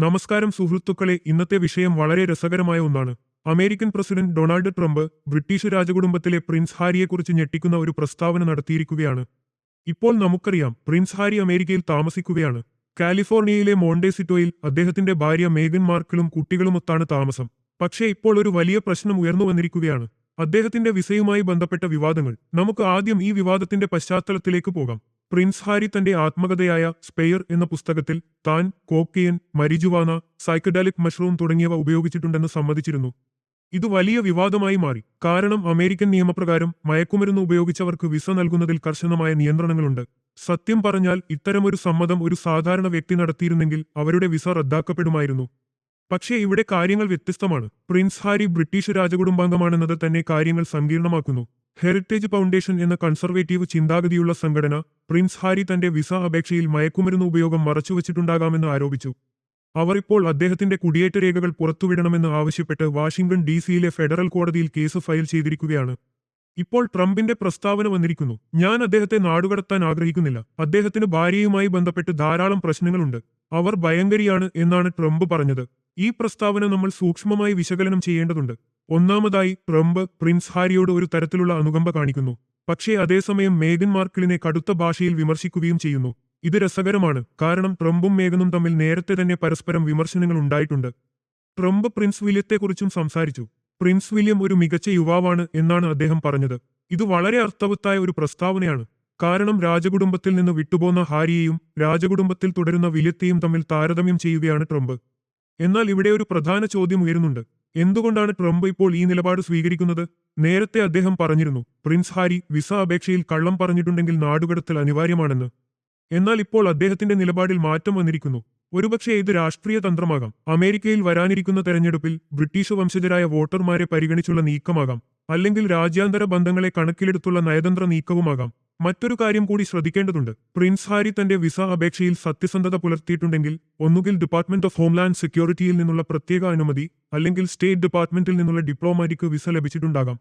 നമസ്കാരം സുഹൃത്തുക്കളെ ഇന്നത്തെ വിഷയം വളരെ രസകരമായ ഒന്നാണ്. American president Donald Trump British രാജകുടുംബത്തിലെ പ്രിൻസ് ഹാരിയെക്കുറിച്ച് ഞെട്ടിക്കുന്ന ഒരു പ്രസ്താവന നടത്തിയിരിക്കുകയാണ്. ഇപ്പോൾ നമുക്കറിയാം പ്രിൻസ് ഹാരി അമേരിക്കയിൽ താമസിക്കുകയാണ്. കാലിഫോർണിയയിലെ മോണ്ടേസിറ്റോയിൽ അദ്ദേഹത്തിന്റെ ഭാര്യ മേഗൻ മാർക്കിളും കുട്ടികളുമൊത്താണ് താമസം. പക്ഷേ ഇപ്പോൾ ഒരു വലിയ പ്രശ്നം ഉയർന്നു വന്നിരിക്കുകയാണ്. അദ്ദേഹത്തിന്റെ വിസയുമായി ബന്ധപ്പെട്ട വിവാദങ്ങൾ. നമുക്ക് ആദ്യം ഈ വിവാദത്തിന്റെ പശ്ചാത്തലത്തിലേക്ക് പോകാം. പ്രിൻസ് ഹാരി തന്റെ ആത്മകഥയായ സ്പെയർ എന്ന പുസ്തകത്തിൽ താൻ കോക്കെയൻ മരിജുവാന സൈക്കഡാലിക് മഷ്റൂം തുടങ്ങിയവ ഉപയോഗിച്ചിട്ടുണ്ടെന്ന് സമ്മതിച്ചിരുന്നു. ഇത് വലിയ വിവാദമായി മാറി. കാരണം അമേരിക്കൻ നിയമപ്രകാരം മയക്കുമരുന്ന് ഉപയോഗിച്ചവർക്ക് വിസ നൽകുന്നതിൽ കർശനമായ നിയന്ത്രണങ്ങളുണ്ട്. സത്യം പറഞ്ഞാൽ ഇത്തരമൊരു സമ്മതം ഒരു സാധാരണ വ്യക്തി നടത്തിയിരുന്നെങ്കിൽ അവരുടെ വിസ റദ്ദാക്കപ്പെടുമായിരുന്നു. പക്ഷേ ഇവിടെ കാര്യങ്ങൾ വ്യത്യസ്തമാണ്. പ്രിൻസ് ഹാരി ബ്രിട്ടീഷ് രാജകുടുംബാംഗമാണെന്നത് തന്നെ കാര്യങ്ങൾ സങ്കീർണമാക്കുന്നു. ഹെറിറ്റേജ് ഫൗണ്ടേഷൻ എന്ന കൺസർവേറ്റീവ് ചിന്താഗതിയുള്ള സംഘടന പ്രിൻസ് ഹാരി തന്റെ വിസ അപേക്ഷയിൽ മയക്കുമരുന്ന് ഉപയോഗം മറച്ചുവെച്ചിട്ടുണ്ടാകാമെന്ന് ആരോപിച്ചു. അവർ ഇപ്പോൾ അദ്ദേഹത്തിന്റെ കുടിയേറ്റ രേഖകൾ പുറത്തുവിടണമെന്ന് ആവശ്യപ്പെട്ട് വാഷിംഗ്ടൺ ഡി സിയിലെ ഫെഡറൽ കോടതിയിൽ കേസ് ഫയൽ ചെയ്തിരിക്കുകയാണ്. ഇപ്പോൾ ട്രംപിന്റെ പ്രസ്താവന വന്നിരിക്കുന്നു. ഞാൻ അദ്ദേഹത്തെ നാടുകടത്താൻ ആഗ്രഹിക്കുന്നില്ല. അദ്ദേഹത്തിന് ഭാര്യയുമായി ബന്ധപ്പെട്ട് ധാരാളം പ്രശ്നങ്ങളുണ്ട്. അവർ ഭയങ്കരിയാണ് എന്നാണ് ട്രംപ് പറഞ്ഞത്. ഈ പ്രസ്താവന നമ്മൾ സൂക്ഷ്മമായി വിശകലനം ചെയ്യേണ്ടതുണ്ട്. ഒന്നാമതായി ട്രംപ് പ്രിൻസ് ഹാരിയോട് ഒരു തരത്തിലുള്ള അനുകമ്പ കാണിക്കുന്നു. പക്ഷേ അതേസമയം മേഗൻ മാർക്കിളിനെ കടുത്ത ഭാഷയിൽ വിമർശിക്കുകയും ചെയ്യുന്നു. ഇത് രസകരമാണ് കാരണം ട്രംപും മേഗനും തമ്മിൽ നേരത്തെ തന്നെ പരസ്പരം വിമർശനങ്ങൾ ഉണ്ടായിട്ടുണ്ട്. ട്രംപ് പ്രിൻസ് വില്യത്തെക്കുറിച്ചും സംസാരിച്ചു. പ്രിൻസ് വില്യം ഒരു മികച്ച യുവാവാണ് എന്നാണ് അദ്ദേഹം പറഞ്ഞത്. ഇത് വളരെ അർത്ഥവത്തായ ഒരു പ്രസ്താവനയാണ്. കാരണം രാജകുടുംബത്തിൽ നിന്ന് വിട്ടുപോന്ന ഹാരിയെയും രാജകുടുംബത്തിൽ തുടരുന്ന വില്യത്തെയും തമ്മിൽ താരതമ്യം ചെയ്യുകയാണ് ട്രംപ്. എന്നാൽ ഇവിടെ ഒരു പ്രധാന ചോദ്യം ഉയരുന്നുണ്ട്. എന്തുകൊണ്ടാണ് ട്രംപ് ഇപ്പോൾ ഈ നിലപാട് സ്വീകരിക്കുന്നത്? നേരത്തെ അദ്ദേഹം പറഞ്ഞിരുന്നു പ്രിൻസ് ഹാരി വിസ അപേക്ഷയിൽ കള്ളം പറഞ്ഞിട്ടുണ്ടെങ്കിൽ നാടുകടത്തൽ അനിവാര്യമാണെന്ന്. എന്നാൽ ഇപ്പോൾ അദ്ദേഹത്തിന്റെ നിലപാടിൽ മാറ്റം വന്നിരിക്കുന്നു. ഒരുപക്ഷെ ഇത് രാഷ്ട്രീയ തന്ത്രമാകാം. അമേരിക്കയിൽ വരാനിരിക്കുന്ന തെരഞ്ഞെടുപ്പിൽ ബ്രിട്ടീഷ് വംശജരായ വോട്ടർമാരെ പരിഗണിച്ചുള്ള നീക്കമാകാം. അല്ലെങ്കിൽ രാജ്യാന്തര ബന്ധങ്ങളെ കണക്കിലെടുത്തുള്ള നയതന്ത്ര നീക്കവുമാകാം. മറ്റൊരു കാര്യം കൂടി ശ്രദ്ധിക്കേണ്ടതുണ്ട്. പ്രിൻസ് ഹാരി തന്റെ വിസ അപേക്ഷയിൽ സത്യസന്ധത പുലർത്തിയിട്ടുണ്ടെങ്കിൽ ഒന്നുകിൽ ഡിപ്പാർട്ട്മെന്റ് ഓഫ് ഹോംലാൻഡ് സെക്യൂരിറ്റിയിൽ നിന്നുള്ള പ്രത്യേക അനുമതി അല്ലെങ്കിൽ സ്റ്റേറ്റ് ഡിപ്പാർട്ട്മെന്റിൽ നിന്നുള്ള ഡിപ്ലോമാറ്റിക് വിസ ലഭിച്ചിട്ടുണ്ടാകാം.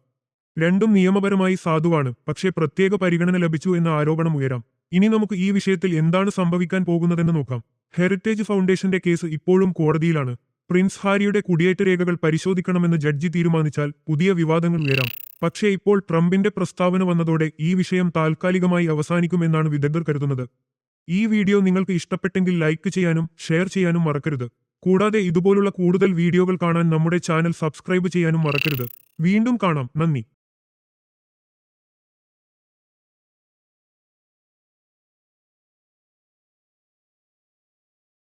രണ്ടും നിയമപരമായി സാധുവാണ് പക്ഷേ പ്രത്യേക പരിഗണന ലഭിച്ചു എന്ന ആരോപണം ഉയരാം. ഇനി നമുക്ക് ഈ വിഷയത്തിൽ എന്താണ് സംഭവിക്കാൻ പോകുന്നതെന്ന് നോക്കാം. ഹെറിറ്റേജ് ഫൗണ്ടേഷന്റെ കേസ് ഇപ്പോഴും കോടതിയിലാണ്. പ്രിൻസ് ഹാരിയുടെ കുടിയേറ്റ രേഖകൾ പരിശോധിക്കണമെന്ന് ജഡ്ജി തീരുമാനിച്ചാൽ പുതിയ വിവാദങ്ങൾ ഉയരാം. പക്ഷേ ഇപ്പോൾ ട്രംപിന്റെ പ്രസ്താവന വന്നതോടെ ഈ വിഷയം താൽക്കാലികമായി അവസാനിക്കുമെന്നാണ് വിദഗ്ധർ കരുതുന്നത്. ഈ വീഡിയോ നിങ്ങൾക്ക് ഇഷ്ടപ്പെട്ടെങ്കിൽ ലൈക്ക് ചെയ്യാനും ഷെയർ ചെയ്യാനും മറക്കരുത്. കൂടാതെ ഇതുപോലുള്ള കൂടുതൽ വീഡിയോകൾ കാണാൻ നമ്മുടെ ചാനൽ സബ്സ്ക്രൈബ് ചെയ്യാനും മറക്കരുത്. വീണ്ടും കാണാം. നന്ദി.